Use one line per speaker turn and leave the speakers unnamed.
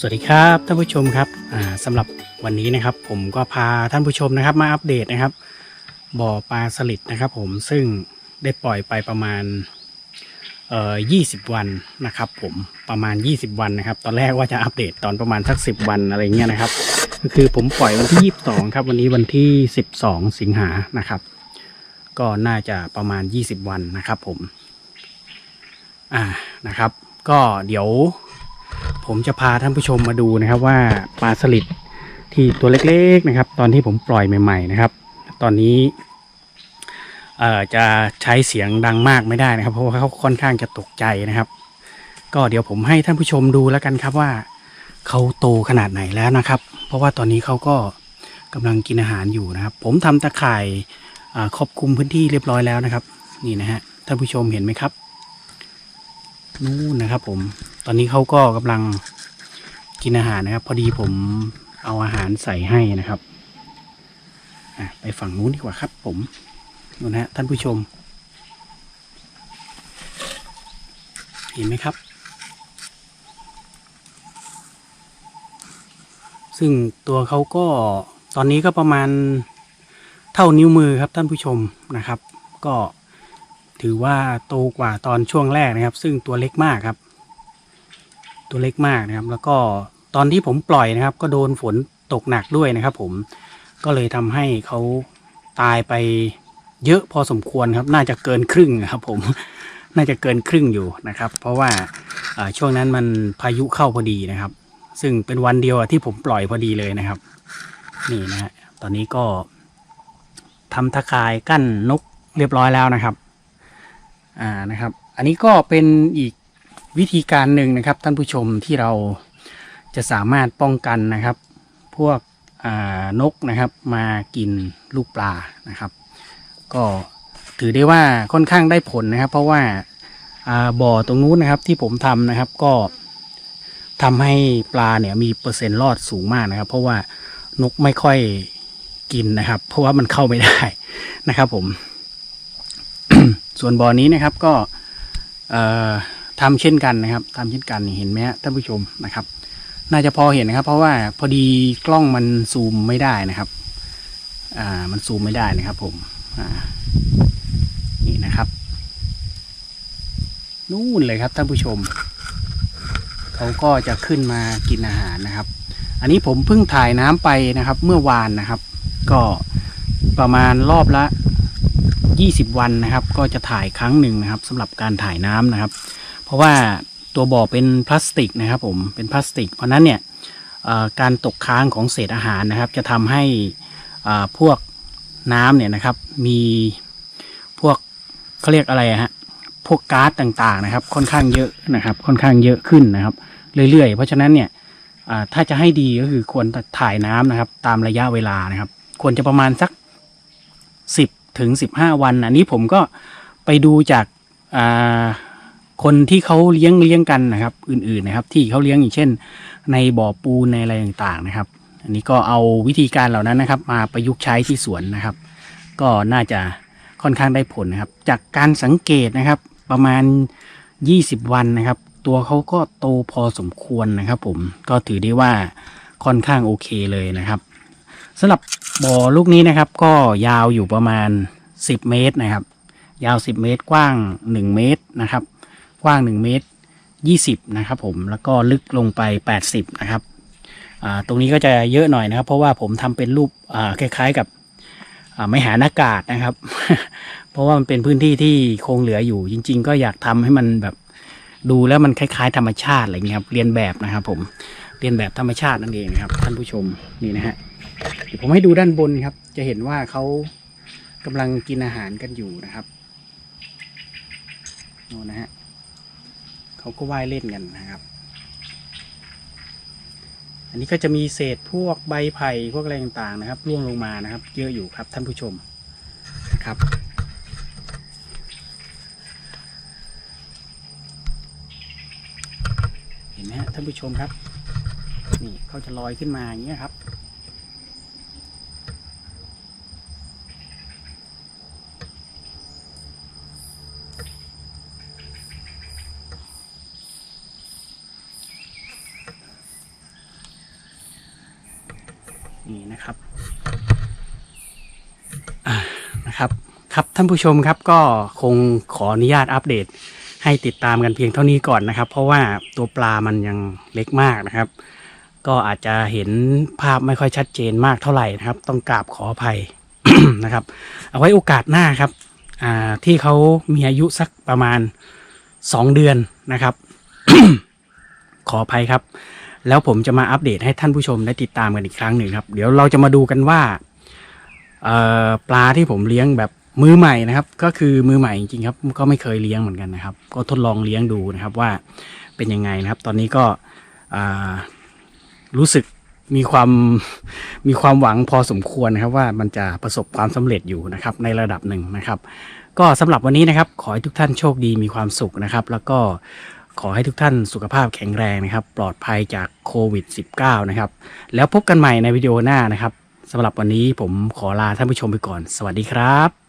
สวัสดีครับท่านผู้ชมครับอ่าสำหรับวันนี้นะครับ ผมก็พาท่านผู้ชมนะครับ มาอัปเดตนะครับ บ่อปลาสลิดนะครับ ผมซึ่งได้ปล่อยไปประมาณเอ่อ20 วันนะครับ ผมประมาณ 20 วันนะครับ ตอนแรกว่าจะอัปเดตตอนประมาณสัก 10 วันอะไรเงี้ยนะครับ ก็คือผมปล่อยวันที่ 22 ครับ วันนี้วันที่ 12 สิงหานะครับ ก็น่าจะประมาณ 20 วันนะครับ ผม อ่านะครับ ก็เดี๋ยว ผมจะพาท่านผู้ชมมาดูนะครับว่าปลาสลิดที่ตัวเล็กๆนะครับ ตอนที่ผมปล่อยใหม่ๆนะครับ ตอนนี้จะใช้เสียงดังมากไม่ได้นะครับ เพราะว่าเขาค่อนข้างจะตกใจนะครับ ก็เดี๋ยวผมให้ท่านผู้ชมดูแล้วกันครับว่าเขาโตขนาดไหนแล้วนะครับ เพราะว่าตอนนี้เขาก็กำลังกินอาหารอยู่นะครับ ผมทำตะข่ายครอบคลุมพื้นที่เรียบร้อยแล้วนะครับ นี่นะฮะท่านผู้ชมเห็นไหมครับนู่นนะครับผม อนนี้เขาก็กำลังกินอาหารนะครับ พอดีผมเอาอาหารใส่ให้นะครับไปฝั่งนู้นดีกว่าครับ ผมนู่นนะฮะท่านผู้ชม เห็นไหมครับ ซึ่งตัวเขาก็ตอนนี้ก็ประมาณเท่านิ้วมือครับท่านผู้ชมนะครับ ก็ถือว่าโตกว่าตอนช่วงแรกนะครับ ซึ่งตัวเล็กมากครับ ตัวเล็กมากนะครับ แล้วก็ตอนที่ผมปล่อยนะครับ ก็โดนฝนตกหนักด้วยนะครับ ผมก็เลยทำให้เขาตายไปเยอะพอสมควรครับ น่าจะเกินครึ่งครับ ผมน่าจะเกินครึ่งอยู่นะครับ เพราะว่าช่วงนั้นมันพายุเข้าพอดีนะครับ ซึ่งเป็นวันเดียวที่ผมปล่อยพอดีเลยนะครับ นี่นะฮะตอนนี้ก็ทำตะข่ายกั้นนกเรียบร้อยแล้วนะครับ อ่านะครับ อันนี้ก็เป็นอีก วิธีการหนึ่งนะครับ ท่านผู้ชมที่เราจะสามารถป้องกันนะครับ พวกนกนะครับมากินลูกปลานะครับ ก็ถือได้ว่าค่อนข้างได้ผลนะครับ เพราะว่าบ่อตรงนู้นนะครับที่ผมทำนะครับก็ทำให้ปลาเนี่ยมีเปอร์เซ็นต์รอดสูงมากนะครับ เพราะว่านกไม่ค่อยกินนะครับ เพราะว่ามันเข้าไม่ได้นะครับ ผม ส่วนบ่อนี้นะครับก็เอ่อ ทำเช่นกันนะครับทำเช่นกันเห็นไหมท่านผู้ชมนะครับ น่าจะพอเห็นนะครับ เพราะว่าพอดีกล้องมันซูมไม่ได้นะครับอ่ามันซูมไม่ได้นะครับ ผมอ่านี่นะครับนู่นเลยครับท่านผู้ชมเขาก็จะขึ้นมากินอาหารนะครับ อันนี้ผมเพิ่งถ่ายน้ำไปนะครับ เมื่อวานนะครับ ก็ประมาณรอบละ 20 วันนะครับ ก็จะถ่ายครั้งหนึ่งนะครับสำหรับการถ่ายน้ำนะครับ เพราะว่าตัวบ่อเป็นพลาสติกนะครับผมเป็นพลาสติก เพราะนั้นเนี่ยการตกค้างของเศษอาหารนะครับ จะทำให้พวกน้ำเนี่ยนะครับ มีพวกเขาเรียกอะไรฮะพวกก๊าซต่างๆนะครับ ค่อนข้างเยอะนะครับ ค่อนข้างเยอะขึ้นนะครับ เรื่อยๆ เพราะฉะนั้นเนี่ยถ้าจะให้ดีก็คือควรถ่ายน้ำนะครับ ตามระยะเวลานะครับ ควรจะประมาณสัก 10ถึง15 วัน อันนี้ผมก็ไปดูจากา คนที่เขาเลี้ยงเลี้ยงกันนะครับ อื่นๆนะครับ ที่เขาเลี้ยงอย่างเช่น ในบ่อปูนในอะไรต่างๆนะครับ อันนี้ก็เอาวิธีการเหล่านั้นนะครับ มาประยุกต์ใช้ที่สวนนะครับ ก็น่าจะค่อนข้างได้ผลนะครับ จากการสังเกตนะครับ ประมาณ 20 วันนะครับ ตัวเขาก็โตพอสมควรนะครับ ผมก็ถือได้ว่าค่อนข้างโอเคเลยนะครับสำหรับบ่อลูกนี้นะครับ ก็ยาวอยู่ประมาณ 10 เมตรนะครับ ยาว 10 เมตรกว้าง 1 เมตรนะครับ กว้าง1เมตร20นะครับผมแล้วก็ลึกลงไป 80นะครับตรงนี้ก็จะเยอะหน่อยนะครับ เพราะว่าผมทำเป็นรูปคล้ายๆกับไม่หานอากาศนะครับ เพราะว่ามันเป็นพื้นที่ที่คงเหลืออยู่จริง ๆ ก็อยากทำให้มันแบบดูแล้วมันคล้ายๆ ธรรมชาติอะไรเงี้ยครับเรียนแบบนะครับ ผมเรียนแบบธรรมชาตินั่นเองนะครับ ท่านผู้ชมนี่นะฮะเดี๋ยวผมให้ดูด้านบนครับ จะเห็นว่าเขากำลังกินอาหารกันอยู่นะครับโน่นนะฮะ เขาก็ว่ายเล่นกันนะครับ อันนี้ก็จะมีเศษพวกใบไผ่พวกอะไรต่างๆนะครับร่วงลงมานะครับ เยอะอยู่ครับท่านผู้ชมครับ เห็นไหมท่านผู้ชมครับ นี่เขาจะลอยขึ้นมาอย่างเงี้ยครับ นี่นะครับนะครับครับท่านผู้ชมครับก็คงขออนุญาตอัปเดต ให้ติดตามกันเพียงเท่านี้ก่อนนะครับ เพราะว่าตัวปลามันยังเล็กมากนะครับ ก็อาจจะเห็นภาพไม่ค่อยชัดเจนมากเท่าไหร่นะครับ ต้องกราบขออภัยนะครับ เอาไว้โอกาสหน้าครับที่เขามีอายุสักประมาณสองเดือนนะครับ ขออภัยครับ แล้วผมจะมาอัปเดตให้ท่านผู้ชมได้ติดตามกันอีกครั้งหนึ่งครับ เดี๋ยวเราจะมาดูกันว่าปลาที่ผมเลี้ยงแบบมือใหม่นะครับ ก็คือมือใหม่จริงๆครับ ก็ไม่เคยเลี้ยงเหมือนกันนะครับ ก็ทดลองเลี้ยงดูนะครับว่าเป็นยังไงนะครับ ตอนนี้ก็รู้สึกมีความมีความหวังพอสมควรนะครับ ว่ามันจะประสบความสำเร็จอยู่นะครับ ในระดับหนึ่งนะครับ ก็สำหรับวันนี้นะครับ ขอให้ทุกท่านโชคดีมีความสุขนะครับ แล้วก็ ขอให้ทุกท่านสุขภาพแข็งแรงนะครับ ปลอดภัยจากโควิด -19 นะครับ แล้วพบกันใหม่ในวิดีโอหน้านะครับสำหรับวันนี้ผมขอลาท่านผู้ชมไปก่อน สวัสดีครับ